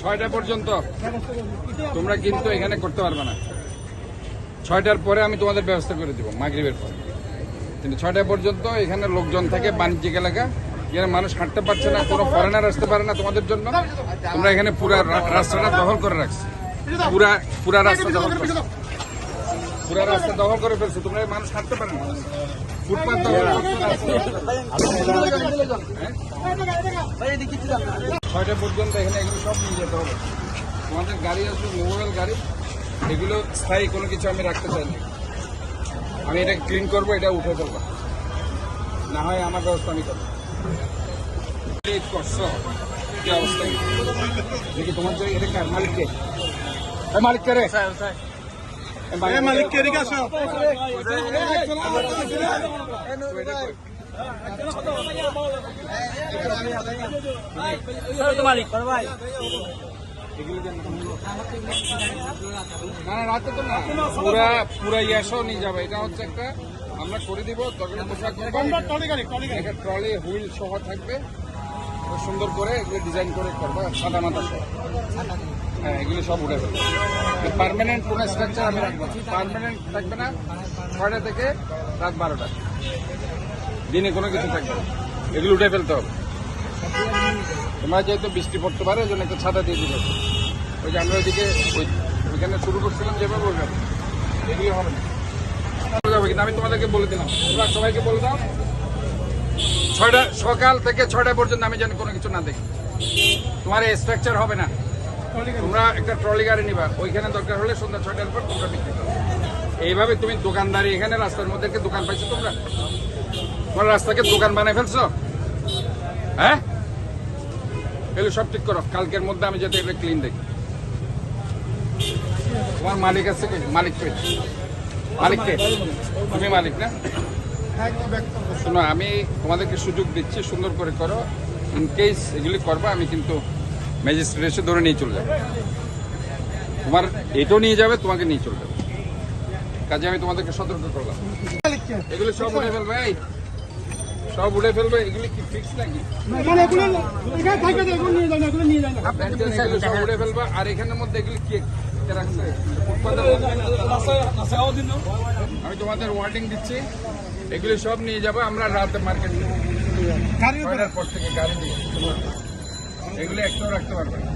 ছয়টা পর্যন্ত? তোমরা কিন্তু এখানে করতে পারবে না। ছয়টার পরে আমি তোমাদের ব্যবস্থা করে দিব, মাগরিবের পরে। কিন্তু ছয়টা পর্যন্ত এখানে লোকজন থাকে, বাণিজ্যিক এলাকা। এখানে মানুষ হাঁটতে পারছে না, কোনো ফরেনার আসতে পারে না তোমাদের জন্য। তোমরা এখানে পুরা রাস্তাটা দখল করে রাখছো। পুরা পুরা রাস্তা দখল করছ। পুরা রাস্তা দখল করে ফেলছো, তোমরা মানুষ হাঁটতে পারে না। ফুটপাত দখল? ছয়টা পর্যন্ত এখানে এগুলো সব নিয়ে যেতে হবে। তোমাদের গাড়ি আছে মোবাইল গাড়ি এগুলো স্থায়ী কোনো কিছু আমি রাখতে চাই না। আমি এটা ক্লিন করব এটা উঠে ফেলব। না হয় আমার ব্যবস্থা আমি করব। এই করছ কি অবস্থা? দেখি তোমার যে এটা কার মালিককে? এই মালিককে রে। এই মালিক- মালিক কে এদিকে আসো। এগুলো যেন- না রাতে না পুরা পুরা ইয়াসও নিয়ে যাবে এটা হচ্ছে একটা আমরা করে দিব ট্রলি হুইল সহ থাকবে সুন্দর করে এগুলো ডিজাইন করে করব সাদা মাথা সহ হ্যাঁ এগুলো সব উঠে ফেলব পার্মানেন্ট কোন স্ট্রাকচার আমি রাখব পার্মানেন্ট থাকবে না ছয়টা থেকে রাত বারোটা দিনে কোনো কিছু থাকবে না এগুলো উঠে ফেলতে হবে। তোমরা যেহেতু বৃষ্টি পড়তে পারে ওই জন্য একটা ছাতা দিয়ে দিবে। ওই যে আমরা ওইদিকে ওই ওইখানে শুরু করছিলাম, যেভাবে ওইভাবে এগুলো হবে না। আমি তোমাদেরকে বলে দিলাম। তোমরা সবাইকে বলে দাও, ছয়টা সকাল থেকে ছয়টা পর্যন্ত আমি যেন কোনো কিছু না দেখি। তোমার স্ট্রাকচার হবে না। তোমরা একটা ট্রলি গাড়ি নিবা। ওইখানে দরকার হলে সন্ধ্যা ছয়টার পর তোমরা বিক্রি করো। এইভাবে তুমি দোকানদারি এখানে রাস্তার মধ্যে দোকান পাইছো তোমরা? তোমার রাস্তাকে দোকান বানায় ফেলছো? হ্যাঁ? এগুলো সব ঠিক করো। কালকের মধ্যে আমি যাতে এটা ক্লিন দেখি। তোমার মালিক আছে কি? মালিক কে? মালিক কে? তুমি মালিক না? শোনো আমি তোমাদেরকে সুযোগ দিচ্ছি সুন্দর করে করো। ইন কেস এগুলি করবা আমি কিন্তু ম্যাজিস্ট্রেট এসে ধরে নিয়ে চলে যাব। তোমার এটাও নিয়ে যাবে তোমাকে নিয়ে চলে যাবে। কাজে আমি তোমাদেরকে সতর্ক করলাম। এগুলো সব ফেলবে সব উঠে ফেলবে এগুলি কি ফিক্স নাকি? মানে এগুলো এখানে থাকে তো এগুলো নিয়ে যায় এগুলো নিয়ে যায় না। এগুলো সব উঠে ফেলবা আর এখানের মধ্যে এগুলি কে আমি তোমাদের ওয়ার্ডিং দিচ্ছি এগুলি সব নিয়ে যাব আমরা রাতে মার্কেট ছয়টার পর থেকে গাড়ি দিয়ে এগুলি একটাও রাখতে পারবে না।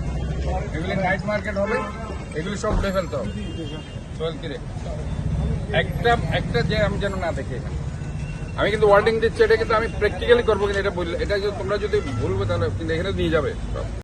এগুলি নাইট মার্কেট হবে এগুলি সব উঠে ফেলতে হবে। সোহেল কিরে একটা একটা যে আমি যেন না দেখি। এখানে আমি কিন্তু ওয়ার্ডিং দিচ্ছি, এটা কিন্তু আমি প্র্যাকটিক্যালি করব কিন্তু এটা বললে এটা তোমরা যদি ভুলবে তাহলে কিন্তু এখানে নিয়ে যাবে